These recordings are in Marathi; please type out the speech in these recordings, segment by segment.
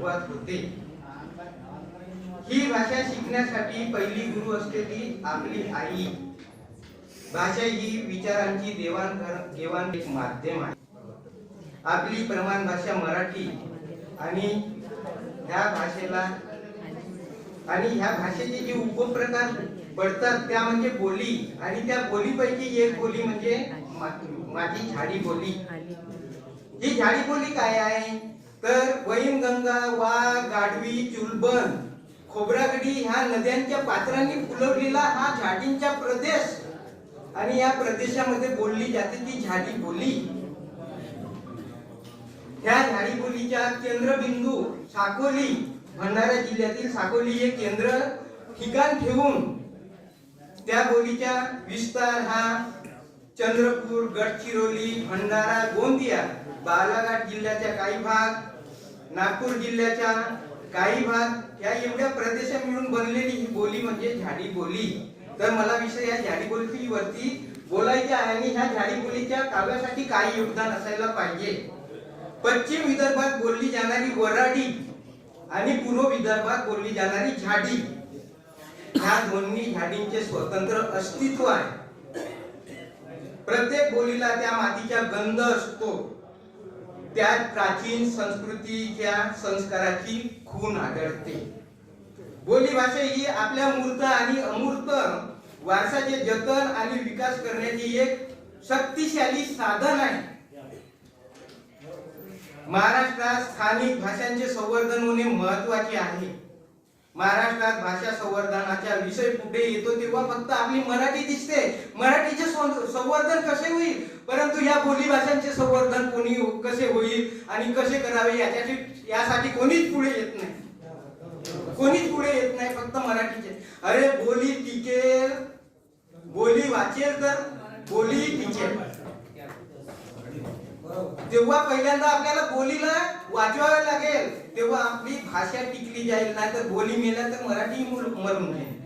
सुरुवात होते. ही भाषा शिकण्यासाठी पहिली गुरु असते ती आपली आई. भाषा ही विचारांची देवाण देवाण एक माध्यम आहे. आपली प्रमाण भाषा मराठी आणि ह्या भाषेला आणि ह्या भाषेचे जे उपप्रकार पडतात त्या म्हणजे बोली आणि त्या बोलीपैकी एक बोली म्हणजे माझी झाडी बोली. ही झाडी बोली काय आहे? तर वैनगंगा वाघ गाढवी चुलबन खोबरागडी ह्या नद्यांच्या पात्रांनी फुलवलेला हा झाडींचा प्रदेश. आणि या प्रदेशामध्ये बोलली जाते ती झाडी बोली. ह्या झाडी बोलीच्या केंद्रबिंदू साकोली भंडारा जिल्ह्यातील साकोली हे केंद्र ठिकाण ठेवून त्या बोलीचा विस्तार हा चंद्रपूर गडचिरोली भंडारा गोंदिया बालाघाट जिल्ह्याच्या काही भाग नागपूर जिल्ह्याच्या काही भाग या एवढ्या प्रदेशात मिळून बनलेली ही बोली म्हणजे झाडी बोली. तर मला विषय या झाडी बोलीवरती बोलायचे आहे आणि ह्या झाडी बोलीच्या काव्यासाठी काय योगदान असायला पाहिजे. पश्चिम विदर्भात बोलली जाणारी वराडी आणि पूर्व विदर्भात बोलली जाणारी झाडी. ह्या दोन्ही झाडींचे स्वतंत्र अस्तित्व आहे. प्रत्येक बोलीला त्या मातीचा गंध असतो. त्यात प्राचीन संस्कृतीच्या संस्काराची खून आढळते. बोली भाषा ही आपल्या मूर्त आणि अमूर्त वारसाचे जतन आणि विकास करण्याची एक शक्तिशाली साधन आहे. महाराष्ट्रात स्थानिक भाषांचे संवर्धन होणे महत्त्वाचे आहे. महाराष्ट्रात भाषा संवर्धनाचा विषय कुठे येतो तेव्हा फक्त आपली मराठी दिसते. मराठीचे संवर्धन कसे होईल? परंतु या बोली भाषांचे संवर्धन कोणी कसे होईल आणि कसे करावे याच्यासाठी यासाठी कोणीच पुढे येत नाही. कोणीच पुढे येत नाही फक्त मराठीचे. अरे बोली टिकेल. बोली वाचेल तर बोली टिकेल. तेव्हा पहिल्यांदा आपल्याला बोलीला वाचवावे लागेल. तेव्हा आपली भाषा टिकली जाईल नाही तर बोली मेल्या तर मराठी मरून जाईल.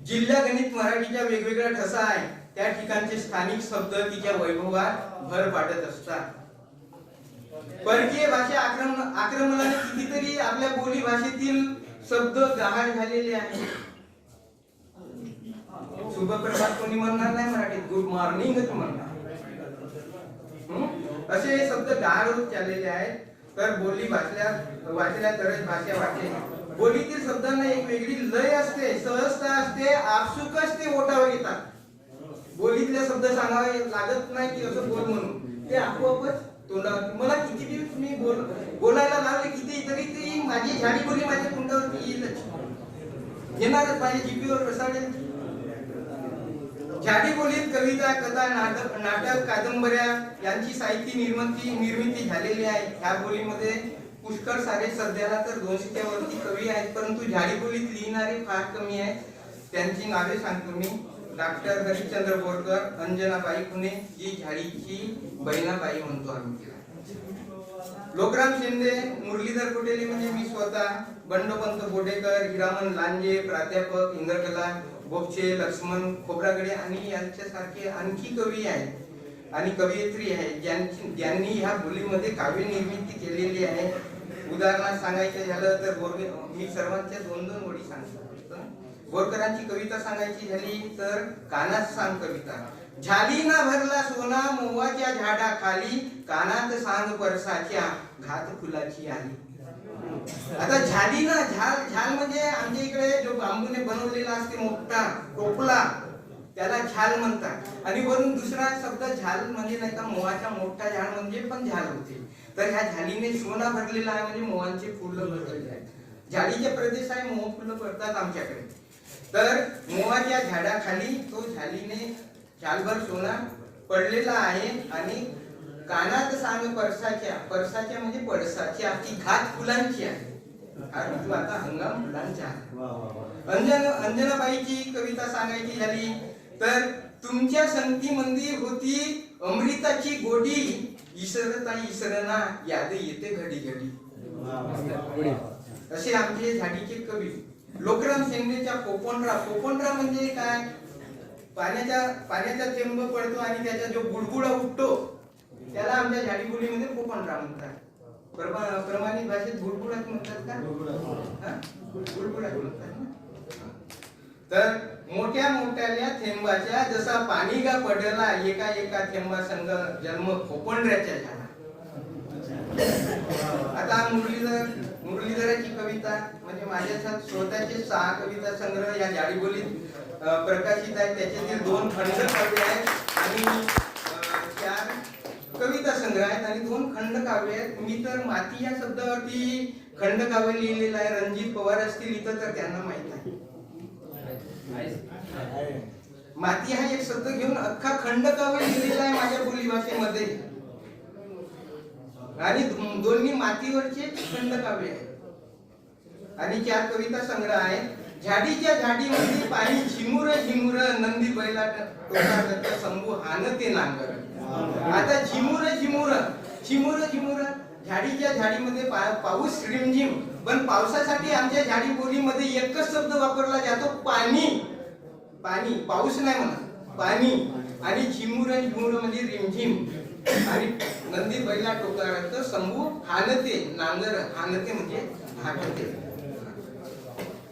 जिल्हा गणित मराठीच्या वेगवेगळ्या ठसा आहे त्या ठिकाणचे स्थानिक शब्द तिच्या वैभवात भर पाडत असतात. परकीय भाषा आक्रमण आक्रमणाने कितीतरी आपल्या बोली भाषेतील शब्द गहाळ झालेले आहेत. शुभ प्रभात कोणी म्हणणार नाही मराठीत? गुड मॉर्निंगच म्हणणार असे हे शब्द गहाळ होत चाललेले आहेत. तर बोली भाषल्या वाचल्या तरच भाषा वाटेल बोलीतील शब्दांना एक वेगळी लय असते सहजता असते आपसुकच ते ओटावर येतात. बोलीतले शब्द सांगावे लागत नाही की असं बोल म्हणून. ते आपोआपच तोंडावर मला किती दिवस मी बोल बोलायला लागले किती तरी ती माझी झाडी बोली माझ्या तोंडावरती येईलच. येणारच माझ्या जीपीवर बसावेल झाडी बोलीत कविता कथा नाटक नाटक कादंबऱ्या यांची साहित्य निर्मिती निर्मिती झालेली आहे. ह्या बोलीमध्ये पुष्कळ सारे सध्याला तर दोनशेच्या वरती कवी आहेत परंतु झाडी बोलीत लिहिणारे फार कमी आहेत. त्यांची नावे सांगतो मी. डॉक्टर हरिश्चंद्र बोरकर अंजनाबाई पुणे जी झाडीची बहिणाबाई म्हणतो आम्ही तिला. लोकराम शिंदे मुरलीधर कोटेली म्हणजे मी स्वतः बंडोपंत बोटेकर हिरामन लांजे प्राध्यापक इंद्रकला बोपचे लक्ष्मण खोब्रागडे आणि यांच्यासारखे आणखी कवी आहेत. आणि कवयित्री आहेत. ज्यांची ज्यांनी ह्या बोलीमध्ये काव्य निर्मिती केलेली आहे. उदाहरणार्थ सांगायचं झालं तर बोरगे मी सर्वांच्या दोन दोन ओळी सांगतो. बोरकरांची कविता सांगायची झाली तर कानात सांग कविता. झाली ना भरला सोना मोवाच्या झाडाखाली. कानात सांग परसाच्या घात फुलाची आली. आता झाली ना झाल झाल म्हणजे आमच्या इकडे जो बांबूने बनवलेला असते मोठा टोपला त्याला झाल म्हणतात. आणि वरून दुसरा शब्द झाल म्हणजे नाही का मोहाचा मोठा झाड म्हणजे पण झाल होते. तर ह्या झालीने सोना भरलेला आहे म्हणजे मोहांचे फुलं भरलेले आहेत. झाडीचे प्रदेश आहे मोह फुलं पडतात आमच्याकडे. तर मोहाच्या झाडाखाली तो झालीने झालभर सोना पडलेला आहे आणि कानात सांग परसाच्या परसाच्या म्हणजे पडसाच्या ती घात फुलांची आहे. कारण तू आता हंगाम फुलांचा आहे अंजन अंजनाबाईची कविता सांगायची झाली तर तुमच्या संगती मंदी होती अमृताची गोडी इसरता इसरना याद येते घडी घडी. असे आमचे झाडीचे कवी. लोकराम शेंडेच्या पोपंडरा पोपंडरा म्हणजे काय? पाण्याच्या पाण्याचा थेंब पडतो आणि त्याचा जो बुडबुडा उठतो त्याला आमच्या झाडीबुडीमध्ये पोपंडरा म्हणतात. प्रमा- प्रमाणित भाषेत बुडबुडात म्हणतात का? बुडबुडात म्हणतात? तर मोठ्या मोठ्याल्या थेंबाच्या जसा पाणी गा पडला एका एका थेंबा संग जन्म खोपंडऱ्याच्या झाला. आता मुरलीधर मुरलीधराची कविता म्हणजे माझ्या स्वतःचे सहा कविता संग्रह या जाडीबोलीत प्रकाशित आहेत. त्याच्यातील दोन खंड काव्य आहेत. आणि कविता संग्रह आहेत आणि दोन खंड काव्य आहेत. मी तर माती या शब्दावरती खंड काव्य लिहिलेलं आहे. रणजित पवार असतील इथं तर त्यांना माहीत आहे. माती हा एक शब्द घेऊन अख्खा खंड काव्य लिहिलेला आहे माझ्या बोली भाषेमध्ये. आणि दोन्ही मातीवरचे खंड काव्य आहे आणि चार कविता संग्रह आहे झाडीच्या झाडीमध्ये पाणी झिमुर झिमुर नंदी बैला संभू शंभू हान ते नांगर. आता झिमुर झिमुर झिमुर झिमुर. झाडीच्या झाडीमध्ये पा- पाऊस रिमझिम. पण पावसासाठी आमच्या झाडी बोलीमध्ये एकच शब्द वापरला जातो पाणी. पाणी. पाऊस नाही म्हणा पाणी. आणि झिमुर झिमुर म्हणजे रिमझिम. आणि नंदी बैला टोकारात शंभू हानते नांगर हानते म्हणजे हाकते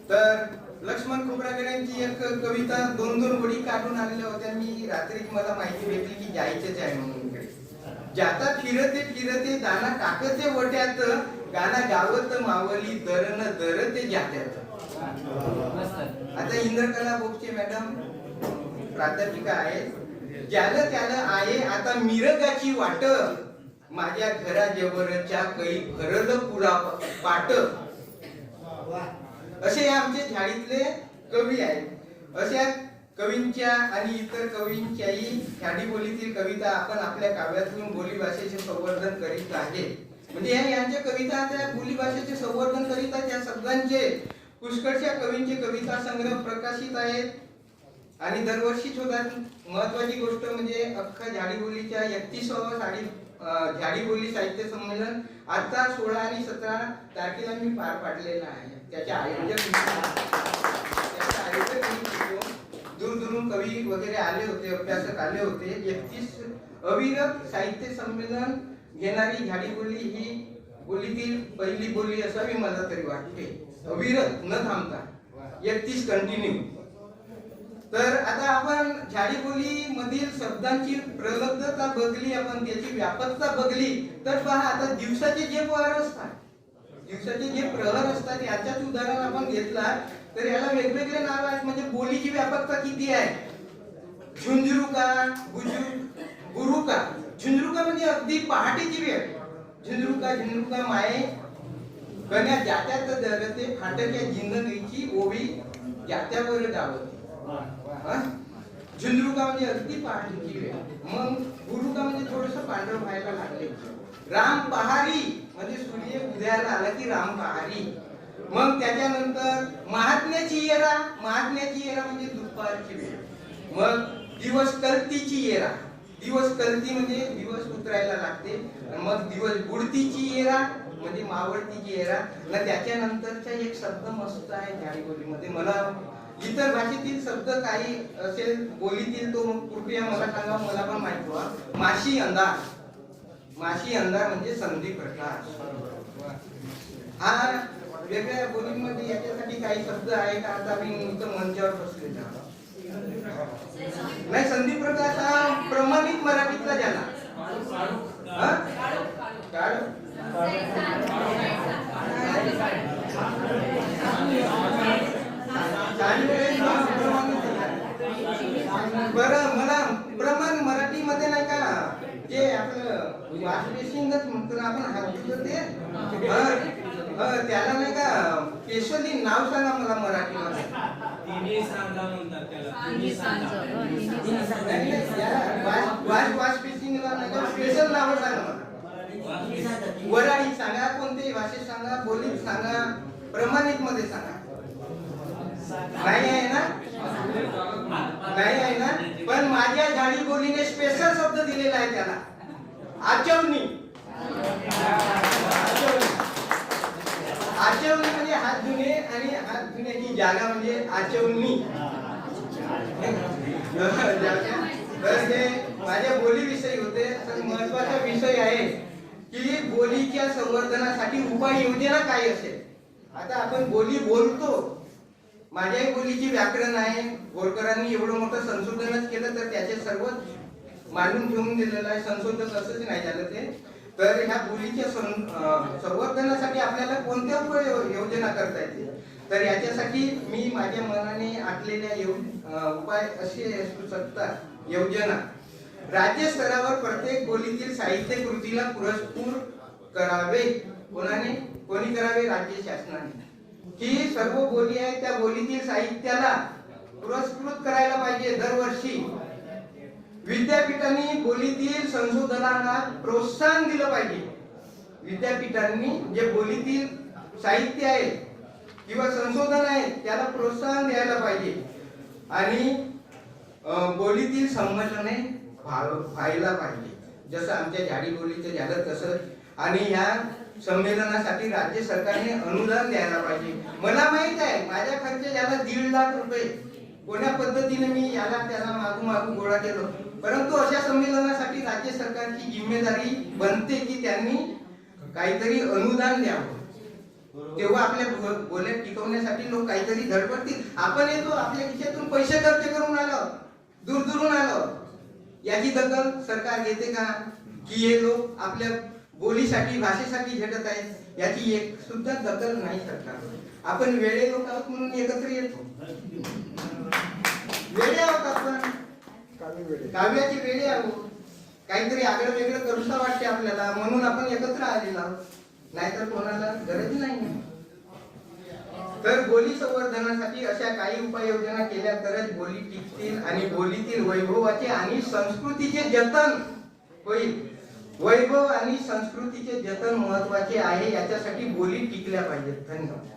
तर लक्ष्मण खोबरागड्यांची एक कविता दोन दोन गोडी काढून आणल्या होत्या. मी रात्री मला माहिती भेटली की जायचेच आहे म्हणून ज्याता फिरते फिरते दाना टाकते वट्यात गाणा गावत मावली दरन दरते जात्यात. आता इंद्रकला बोपचे मॅडम प्राध्यापिका आहे ज्याला त्याला आहे आता मिरगाची वाट. माझ्या घराजवळच्या काही भरल पुरा पाट असे हे आमचे झाडीतले कवी आहेत. अशा कवींच्या आणि इतर कवींच्याही झाडी बोलीतील कविता आपण आपल्या काव्यातून बोली भाषेचे संवर्धन करीत आहे. म्हणजे या यांच्या कविता त्या बोली भाषेचे संवर्धन करीत आहेत. या शब्दांचे पुष्कळशा कवींचे कविता संग्रह प्रकाशित आहेत. आणि दरवर्षीच होतात महत्वाची गोष्ट म्हणजे अख्खा झाडीबोलीच्या एकतीसावं साडी झाडीबोली साहित्य संमेलन आता सोळा आणि सतरा तारखेला मी पार पाडलेलं आहे. त्याच्या आयोजक त्याच्या आयोजक दूरदूरून कवी वगैरे आले होते अभ्यासक आले होते. एकतीस अविरत साहित्य संमेलन घेणारी झाडीबोली ही बोलीतील पहिली बोली असावी मला तरी वाटते. अविरत न थांबता. एकतीस कंटिन्यू तर आता आपण झाडी बोली मधील शब्दांची प्रलब्धता बघली आपण त्याची व्यापकता बघली. तर पहा आता दिवसाचे जे प्रहर असतात दिवसाचे जे प्रहर असतात याच्याच उदाहरण आपण घेतला तर याला वेगवेगळे नाव आहेत म्हणजे बोलीची व्यापकता किती आहे? झुंझरुका गुजु गुरुका. झुंझरुका म्हणजे अगदी पहाटेची वेळ. झुंझरुका झुंझरुका माये कन्या जात्यात दरते फाटक्या जिंदगीची ओवी जात्यावर डावते झुंझुका म्हणजे अगदी पहाटेची वेळ. मग गुरुका म्हणजे थोडस पांढरं व्हायला लागले. राम पहारी म्हणजे सूर्य उदयाला आला की राम पहारी मग त्याच्यानंतर महात्म्याची येरा. महात्म्याची येरा म्हणजे दुपारची वेळ. मग दिवस कल्तीची येरा. दिवस कल्ती म्हणजे दिवस उतरायला लागते. मग दिवस बुडतीची येरा म्हणजे मावळतीची येरा. न त्याच्यानंतरचा एक शब्द मस्त आहे झाडी बोलीमध्ये मला इतर भाषेतील शब्द काही असेल बोलीतील तो कृपया मला सांगा मला पण माहीत व्हा माशी अंधार. माशी अंधार म्हणजे संधी प्रकाश हा वेगळ्या बोलींमध्ये याच्यासाठी काही शब्द आहे का? आता मी नुसतं मंचावर बसले नाही संधी प्रकाश हा प्रमाणित मराठीतला झाला हा? बरं मला प्रमाण मराठीमध्ये नाही का जे आपलं वाशबेसिंगच म्हणतो ना आपण हात धुतो ते त्याला नाही का स्पेशली नाव सांगा मला मराठीमध्ये. तिन्ही सांगा म्हणतात त्याला. सांगी. सांज नाही, नाही, या वाश वाश वाशबेसिंगला नाही का स्पेशल नाव सांगा मला. वराडीत सांगा कोणत्याही भाषेत सांगा बोलीत सांगा प्रमाणित मध्ये सांगा. नाही आहे ना? नाही आहे ना? पण माझ्या झाडी बोलीने स्पेशल शब्द दिलेला आहे त्याला. आचवणी आचवणी म्हणजे हात धुणे आणि हात धुण्याची जागा म्हणजे आचवणी तर हे माझ्या बोलीविषयी होते. तर महत्त्वाचा विषय आहे की बोलीच्या संवर्धनासाठी उपाय योजना काय असेल? आता आपण बोली बोलतो. माझ्या बोलीची व्याकरण आहे. बोरकरांनी एवढं मोठं संशोधनच केलं तर त्याचे सर्व मांडून ठेवून दिलेलं आहे. संशोधन असंच नाही झालं ते. तर ह्या बोलीच्या संवर्धनासाठी आपल्याला कोणत्या योजना करता येतील? तर याच्यासाठी मी माझ्या मनाने आखलेल्या यो- उपाय असे असू शकतात. योजना. राज्य स्तरावर प्रत्येक बोलीतील साहित्य कृतीला पुरस्कृत करावे. कोणाने? कोणी करावे? राज्य शासनाने. ही सर्व बोली आहे त्या बोलीतील साहित्याला पुरस्कृत करायला पाहिजे दरवर्षी. विद्यापीठांनी बोलीतील संशोधनाला प्रोत्साहन दिलं पाहिजे. विद्यापीठांनी जे बोलीतील साहित्य आहे किंवा संशोधन आहे त्याला प्रोत्साहन द्यायला पाहिजे. आणि बोलीतील संमेलने व्हायला पाहिजे. जसं आमच्या झाडी बोलीचं झालं तसं. आणि ह्या संमेलनासाठी राज्य सरकारने अनुदान द्यायला पाहिजे. मला माहीत आहे माझ्या खर्च याला दीड लाख रुपये. कोण्या पद्धतीने मी याला त्याला मागू मागू गोळा केलो? परंतु अशा संमेलनासाठी राज्य सरकारची जिम्मेदारी बनते की त्यांनी काहीतरी अनुदान द्यावं. तेव्हा आपल्या बो- बोल्या टिकवण्यासाठी लोक काहीतरी धडपडतील. आपण येतो आपल्या खिशातून पैसे खर्च करून आलो. दूर दुरून आलो. याची दखल सरकार घेते का? की हे लोक आपल्या बोलीसाठी भाषेसाठी झटत आहेत याची एक सुद्धा दखल नाही सरकार आपण वेळे लोक आहोत म्हणून एकत्र येतो. वेळे आहोत आपण. काव्याची वेळे आहोत. काहीतरी आगळं वेगळं करूसा वाटते आपल्याला म्हणून आपण एकत्र आलेलो आहोत. नाहीतर कोणाला गरज नाही. तर बोली संवर्धनासाठी अशा काही उपाययोजना केल्या तरच बोली टिकतील आणि बोलीतील वैभवाचे आणि संस्कृतीचे जतन होईल. वैभव आणि संस्कृतीचे जतन महत्त्वाचे आहे याच्यासाठी बोली टिकल्या पाहिजेत. धन्यवाद.